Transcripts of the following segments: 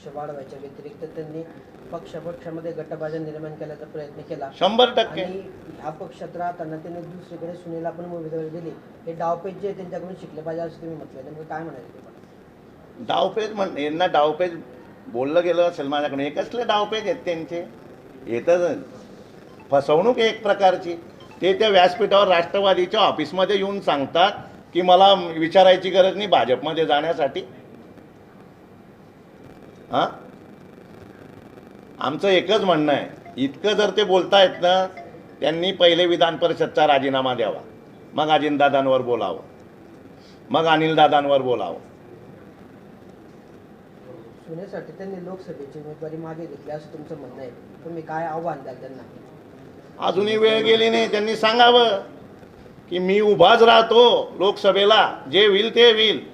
पक्ष वाढवायच्या व्यतिरिक्त त्यांनी पक्षापक्षामध्ये गटबाजा निर्माण करायचा प्रयत्न केला. शंभर टक्के. आणि ह्या पक्षात राहताना त्यांनी दुसरीकडे सुनेला पण उमेदवारी दिली. हे डावपेच जे त्यांच्याकडून शिकले पाहिजे असं तुम्ही म्हटलं नेमकं काय म्हणायचं तुम्हाला डावपेच म्हण यांना डावपेच बोललं गेलं असेल माझ्याकडे हे कसले डावपेच आहेत त्यांचे. येतं फसवणूक आहे एक प्रकारची. ते त्या व्यासपीठावर राष्ट्रवादीच्या ऑफिसमध्ये येऊन सांगतात की मला विचारायची गरज नाही भाजपमध्ये जाण्यासाठी. हां? आमचं एकच म्हणणं आहे. इतकं जर ते बोलतायत ना त्यांनी पहिले विधान परिषदचा राजीनामा द्यावा. मग अजितदादांवर बोलावं. मग अनिलदादांवर बोलावं. सुनेसाठी त्यांनी लोकसभेची उमेदवारी मागे घेतली असं तुमचं म्हणणं आहे. तुम्ही काय आव्हान द्याल त्यांना? अजूनही वेळ गेली नाही. त्यांनी सांगावं की मी उभाच राहतो लोकसभेला. जे होईल ते होईल.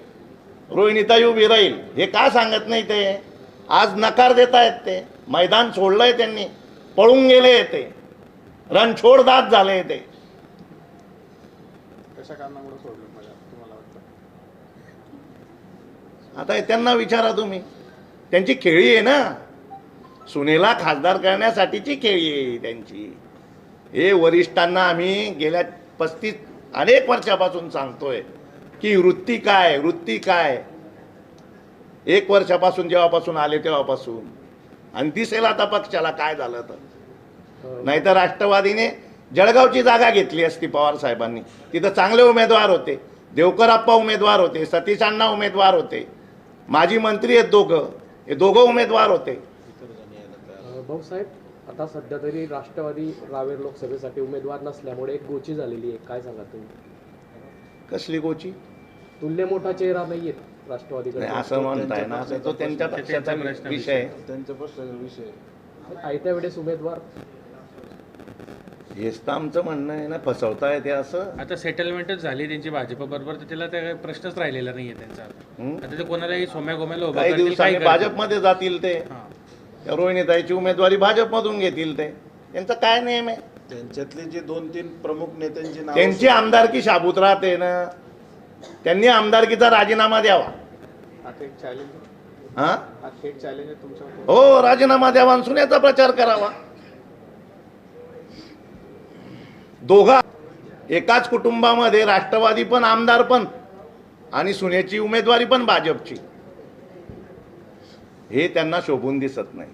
रोहिणीताई उभी राहील. हे का सांगत नाही ते? आज नकार देत आहेत ते. मैदान सोडलंय त्यांनी. पळून गेले ते. रणछोडदात झाले ते. आता हे त्यांना विचारा तुम्ही. त्यांची खेळी आहे ना. सुनेला खासदार करण्यासाठीची खेळी आहे त्यांची. हे वरिष्ठांना आम्ही गेल्या पस्तीस अनेक वर्षापासून सांगतोय की वृत्ती काय वृत्ती काय? एक वर्षापासून जेव्हापासून आले तेव्हापासून. आणि दिसेल आता पक्षाला काय झालं तर. नाहीतर राष्ट्रवादीने जळगावची जागा घेतली असती पवार साहेबांनी. तिथं चांगले उमेदवार होते. देवकर आप्पा उमेदवार होते सतीश अण्णा उमेदवार होते. माजी मंत्री आहेत दोघं. हे दोघं उमेदवार होते. भाऊसाहेब आता सध्या तरी राष्ट्रवादी रावेर लोकसभेसाठी उमेदवार नसल्यामुळे एक गोची झालेली आहे. काय सांगा तुम्ही? कसली गोची? तुल्य मोठा चेहरा नाहीये राष्ट्रवादीकडे नाही असं म्हणताय ना असं तो त्यांच्या पक्षाचा विषय आहे. त्यांच्या प्रश्नाचा विषय आहे. आयत्या वेळेस उमेदवार हेच तर आमचं म्हणणं आहे ना फसवताय ते असं आता सेटलमेंटच झाली त्यांची भाजपबरोबर तर त्याला त्या प्रश्नच राहिलेला नाहीये त्यांचा हं? आता ते कोणालाही सोम्या गोम्याला उभं काही करतील दिवसांनी करतील. भाजपमध्ये जातील ते हां. त्या रोहिणीताईची उमेदवारी भाजपमधून घेतील ते त्यांचा काय नेम आहे त्यांच्यातले जे दोन तीन प्रमुख नेत्यांची नाव त्यांची आमदारकी शाबूत राहते ना त्यांनी आमदारकीचा राजीनामा द्यावा. हा राजीनामा द्यावा आणि सुनेचा प्रचार करावा. दोघा एकाच कुटुंबामध्ये राष्ट्रवादी पण आमदार पण आणि सुनेची उमेदवारी पण भाजपची. हे त्यांना शोभून दिसत नाही.